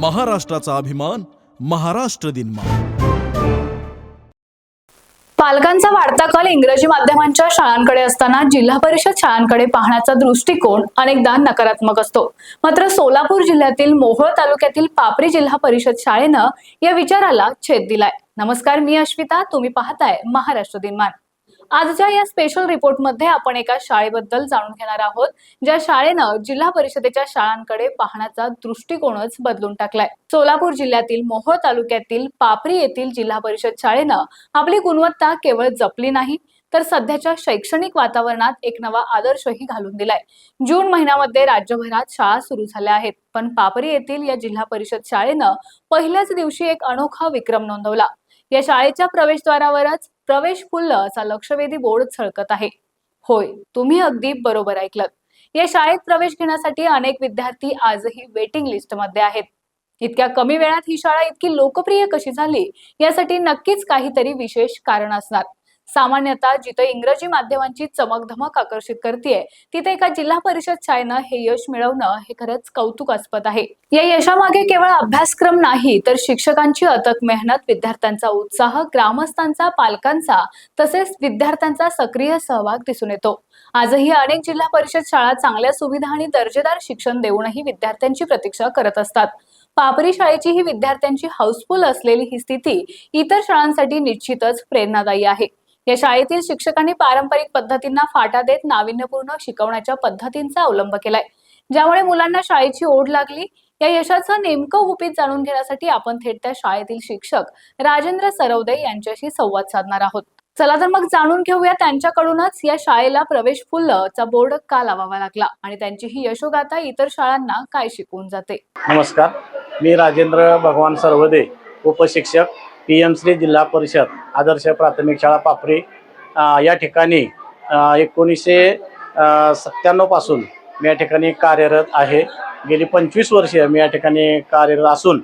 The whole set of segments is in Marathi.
महाराष्ट्राचा अभिमान महाराष्ट्र दिन पालकांचा वाढता कल इंग्रजी माध्यमांच्या शाळांकडे असताना जिल्हा परिषद शाळांकडे पाहण्याचा दृष्टिकोन अनेकदा नकारात्मक असतो. मात्र सोलापूर जिल्ह्यातील मोहोळ तालुक्यातील पापरी जिल्हा परिषद शाळेनं या विचाराला छेद दिलाय. नमस्कार मी अश्विता. तुम्ही पाहताय महाराष्ट्र दिनमान. आजच्या या स्पेशल रिपोर्टमध्ये आपण एका शाळेबद्दल जाणून घेणार आहोत ज्या शाळेनं जिल्हा परिषदेच्या शाळांकडे पाहण्याचा दृष्टिकोनच बदलून टाकलाय. सोलापूर जिल्ह्यातील मोहोळ तालुक्यातील पापरी येथील जिल्हा परिषद शाळेनं आपली गुणवत्ता केवळ जपली नाही तर सध्याच्या शैक्षणिक वातावरणात एक नवा आदर्शही घालून दिलाय. जून महिन्यामध्ये राज्यभरात शाळा सुरू झाल्या आहेत पण पापरी येथील या जिल्हा परिषद शाळेनं पहिल्याच दिवशी एक अनोखा विक्रम नोंदवला. या शाळेच्या प्रवेशद्वारावरच प्रवेश फुल्ल असा लक्षवेधी बोर्ड छळकत आहे. होय तुम्ही अगदी बरोबर ऐकलं या शाळेत प्रवेश घेण्यासाठी अनेक विद्यार्थी आजही वेटिंग लिस्टमध्ये आहेत. इतक्या कमी वेळात ही शाळा इतकी लोकप्रिय कशी झाली यासाठी नक्कीच काहीतरी विशेष कारण असणार. सामान्यतः जिथं इंग्रजी माध्यमांची चमकधमक आकर्षित करते तिथे एका जिल्हा परिषद शाळेनं हे यश मिळवणं हे खरंच कौतुकास्पद आहे. या यशामागे केवळ अभ्यासक्रम नाही तर शिक्षकांची अथक मेहनत विद्यार्थ्यांचा उत्साह ग्रामस्थांचा पालकांचा तसेच विद्यार्थ्यांचा सक्रिय सहभाग दिसून येतो. आजही अनेक जिल्हा परिषद शाळा चांगल्या सुविधा आणि दर्जेदार शिक्षण देऊनही विद्यार्थ्यांची प्रतीक्षा करत असतात. पापरी शाळेची ही विद्यार्थ्यांची हाऊसफुल असलेली ही स्थिती इतर शाळांसाठी निश्चितच प्रेरणादायी आहे. या शाळेतील शिक्षकांनी पारंपरिक पद्धतींना फाटा देत नाविन्यपूर्ण शिकवण्याच्या पद्धतींचा अवलंब केलाय. ज्यामुळे मुलांना शाळेची ओढ लागली या यशाचं नेमकं गुपित जाणून घेण्यासाठी आपण थेट त्या शाळेतील शिक्षक राजेंद्र सरवदे यांच्याशी संवाद साधणार आहोत. चला तर मग जाणून घेऊया त्यांच्याकडूनच या शाळेला प्रवेश फुल्लचा बोर्ड का लावावा लागला आणि त्यांची ही यशोगाथा इतर शाळांना काय शिकवून जाते? नमस्कार. मी राजेंद्र भगवान सर्वदे उपशिक्षक पी एम श्री जिल्हा परिषद आदर्श प्राथमिक शाळा पापरी या ठिकाणी एकोणीसशे सत्त्याण्णवपासून मी या ठिकाणी कार्यरत आहे. गेली पंचवीस वर्षे मी या ठिकाणी कार्यरत असून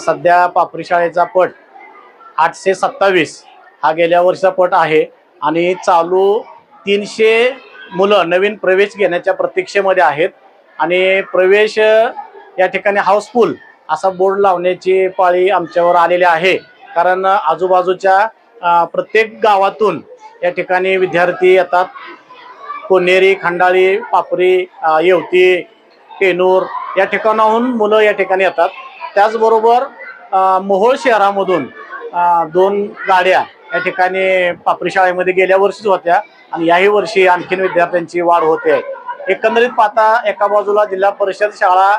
सध्या पापरी शाळेचा पट आठशे सत्तावीस हा गेल्या वर्षाचा पट आहे आणि चालू तीनशे मुलं नवीन प्रवेश घेण्याच्या प्रतीक्षेमध्ये आहेत. आणि प्रवेश या ठिकाणी हाऊसफुल असा बोर्ड लावण्याची पाळी आमच्यावर आलेली आहे. कारण आजूबाजूच्या प्रत्येक गावातून या ठिकाणी विद्यार्थी येतात. कोनेरी खंडाळी पापरी येवती केनूर या ठिकाणाहून मुलं या ठिकाणी येतात. त्याचबरोबर मोहोळ शहरामधून दोन गाड्या या ठिकाणी पापरी शाळेमध्ये गेल्या वर्षीच होत्या आणि याही वर्षी आणखीन विद्यार्थ्यांची वाढ होते. एकंदरीत पाहता एका बाजूला जिल्हा परिषद शाळा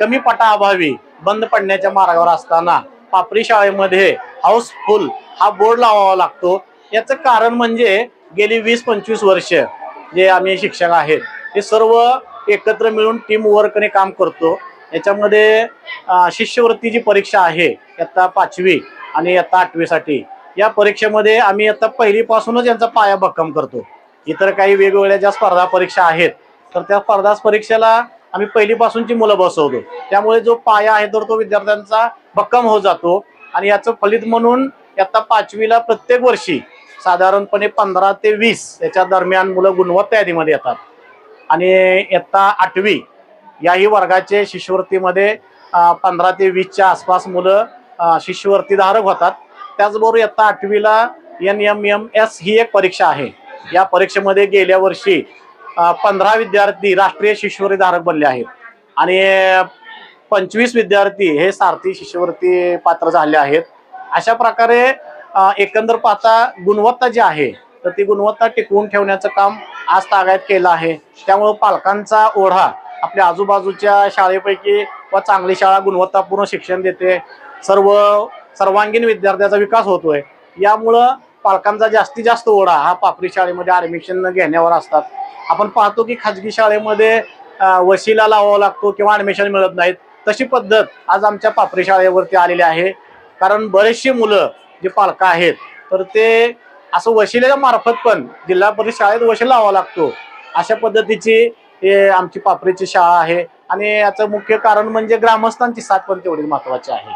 कमी पटाअभावी बंद पडण्याच्या मार्गावर असताना पापरी शाळेमध्ये हाऊसफुल हा बोर्ड लावावा लागतो. याचं कारण म्हणजे गेली वीस पंचवीस वर्ष जे आम्ही शिक्षक आहेत हे सर्व एकत्र मिळून टीम वर्कने काम करतो. याच्यामध्ये शिष्यवृत्तीची परीक्षा आहे इयत्ता पाचवी आणि इयत्ता आठवीसाठी या परीक्षेमध्ये आम्ही आता पहिलीपासूनच यांचा पाया भक्कम करतो. इतर काही वेगवेगळ्या ज्या स्पर्धा परीक्षा आहेत तर त्या स्पर्धा परीक्षेला आम्ही पहिलीपासूनची मुलं बसवतो. त्यामुळे जो पाया आहे तर तो विद्यार्थ्यांचा भक्कम होत जातो. आणि याचं फलित म्हणून आता पाचवीला प्रत्येक वर्षी साधारणपणे पंधरा ते वीस याच्या दरम्यान मुलं गुणवत्ता यादीमध्ये येतात. आणि इयत्ता आठवी याही वर्गाचे शिष्यवृत्तीमध्ये पंधरा ते वीसच्या आसपास मुलं शिष्यवृत्तीधारक होतात. त्याचबरोबर इयत्ता आठवीला एन एम एम एस ही एक परीक्षा आहे. या परीक्षेमध्ये गेल्या वर्षी पंधरा विद्यार्थी राष्ट्रीय शिष्यवृत्ती धारक बनले आहेत. आणि पंचवीस विद्यार्थी हे सारथी शिष्यवृत्ती पात्र झाले आहेत. अशा प्रकारे एकंदर पाहता गुणवत्ता जी आहे तर ती गुणवत्ता टिकवून ठेवण्याचं काम आज तागायत केलं आहे. त्यामुळं पालकांचा ओढा आपल्या आजूबाजूच्या शाळेपैकी व चांगली शाळा गुणवत्तापूर्ण शिक्षण देते. सर्व सर्वांगीण विद्यार्थ्याचा विकास होतोय. यामुळं पालकांचा जास्तीत जास्त ओढा हा पापरी शाळेमध्ये ॲडमिशन घेण्यावर असतात. आपण पाहतो की खाजगी शाळेमध्ये वशिला लावावा लागतो किंवा ॲडमिशन मिळत नाहीत. तशी पद्धत आज आमच्या पापरी शाळेवरती आलेली आहे. कारण बरेचशी मुलं जे पालक आहेत तर ते असं वशिलेच्या मार्फत पण जिल्हा परिषद शाळेत वशील लावावा लागतो. अशा पद्धतीची हे आमची पापरीची शाळा आहे. आणि याचं मुख्य कारण म्हणजे ग्रामस्थांची साथ पण तेवढी महत्वाची आहे.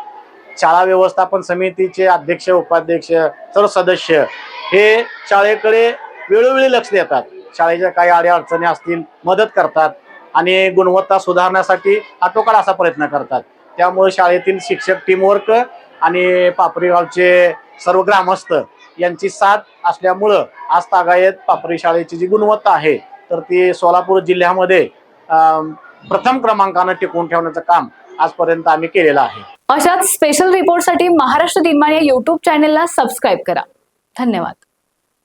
शाळा व्यवस्थापन समितीचे अध्यक्ष उपाध्यक्ष सर्व सदस्य हे शाळेकडे वेळोवेळी लक्ष देतात. शाळेच्या काही अड्या अडचणी असतील मदत करतात आणि गुणवत्ता सुधारण्यासाठी आटोकाट असा प्रयत्न करतात. त्यामुळे शाळेतील शिक्षक टीमवर्क आणि पापरी गावचे सर्व ग्रामस्थ यांची साथ असल्यामुळं आज तागायत पापरी शाळेची जी गुणवत्ता आहे तर ती सोलापूर जिल्ह्यामध्ये प्रथम क्रमांकानं टिकवून ठेवण्याचं काम आजपर्यंत आम्ही केलेलं आहे. अशाच स्पेशल रिपोर्टसाठी महाराष्ट्र दिनमान या युट्यूब चॅनेलला सबस्क्राईब करा. धन्यवाद.